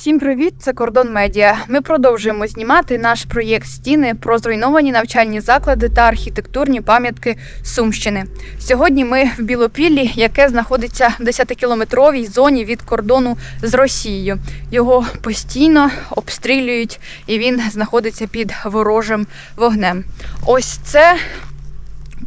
Всім привіт! Це Кордон Медіа. Ми продовжуємо знімати наш проєкт Стіни про зруйновані навчальні заклади та архітектурні пам'ятки Сумщини. Сьогодні ми в Білопіллі, яке знаходиться в 10-кілометровій зоні від кордону з Росією. Його постійно обстрілюють, і він знаходиться під ворожим вогнем. Ось це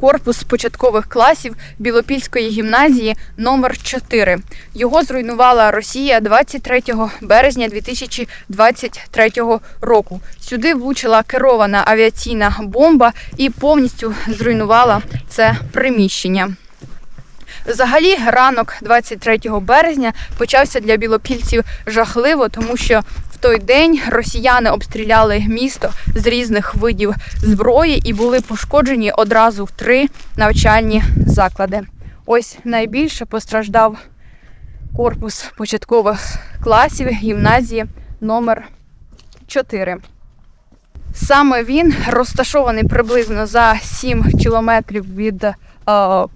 корпус початкових класів Білопільської гімназії номер 4 Його зруйнувала Росія 23 березня 2023 року. Сюди влучила керована авіаційна бомба і повністю зруйнувала це приміщення. Взагалі, ранок 23 березня почався для білопільців жахливо, тому що той день росіяни обстріляли місто з різних видів зброї і були пошкоджені одразу в три навчальні заклади. Ось найбільше постраждав корпус початкових класів гімназії номер 4. Саме він розташований приблизно за 7 кілометрів від е,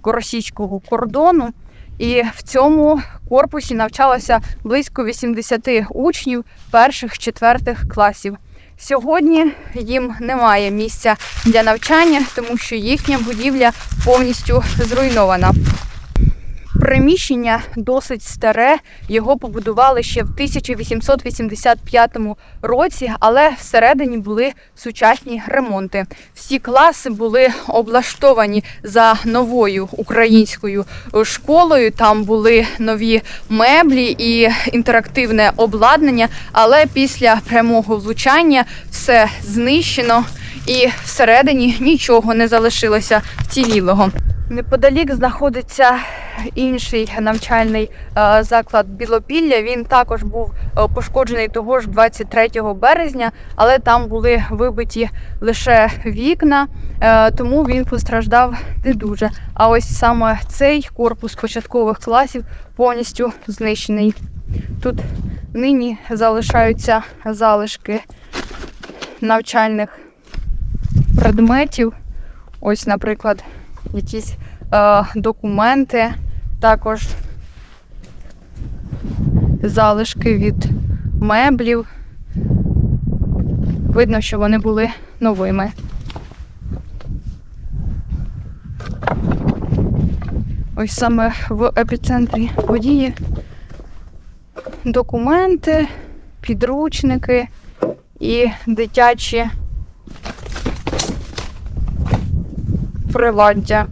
російського кордону. І в цьому корпусі навчалося близько 80 учнів перших четвертих класів. Сьогодні їм немає місця для навчання, тому що їхня будівля повністю зруйнована. Приміщення досить старе. Його побудували ще в 1885 році, але всередині були сучасні ремонти. Всі класи були облаштовані за новою українською школою. Там були нові меблі і інтерактивне обладнання. Але після прямого влучання все знищено і всередині нічого не залишилося вцілілого. Неподалік знаходиться інший навчальний е, заклад Білопілля. Він також був е, пошкоджений того ж 23 березня, але там були вибиті лише вікна, е, тому він постраждав не дуже. А ось саме цей корпус початкових класів повністю знищений. Тут нині залишаються залишки навчальних предметів. Ось, наприклад, якісь е, документи, також залишки від меблів. Видно, що вони були новими. Ось саме в епіцентрі події документи, підручники і дитячі приладдя.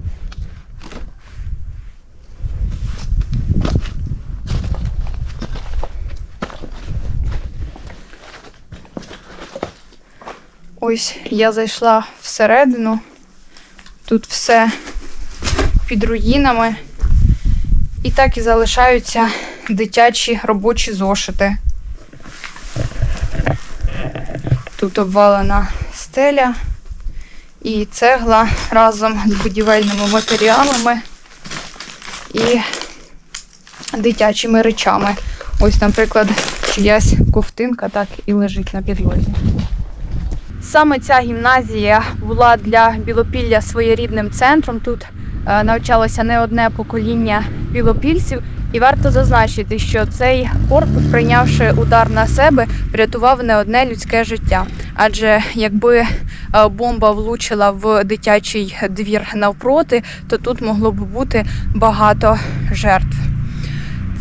Ось я зайшла всередину. Тут все під руїнами. І так і залишаються дитячі робочі зошити. Тут обвалена стеля і цегла разом з будівельними матеріалами і дитячими речами. Ось, наприклад, чиясь ковтинка так і лежить на підлозі. Саме ця гімназія була для Білопілля своєрідним центром. Тут е, навчалося не одне покоління білопільців. І варто зазначити, що цей корпус, прийнявши удар на себе, врятував не одне людське життя. Адже якби е, бомба влучила в дитячий двір навпроти, то тут могло б бути багато жертв.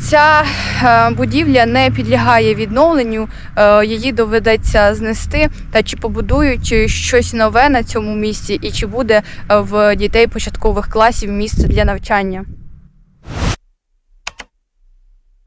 Ця е, будівля не підлягає відновленню, е, її доведеться знести. Та чи побудують щось нове на цьому місці, і чи буде е, в дітей початкових класів місце для навчання?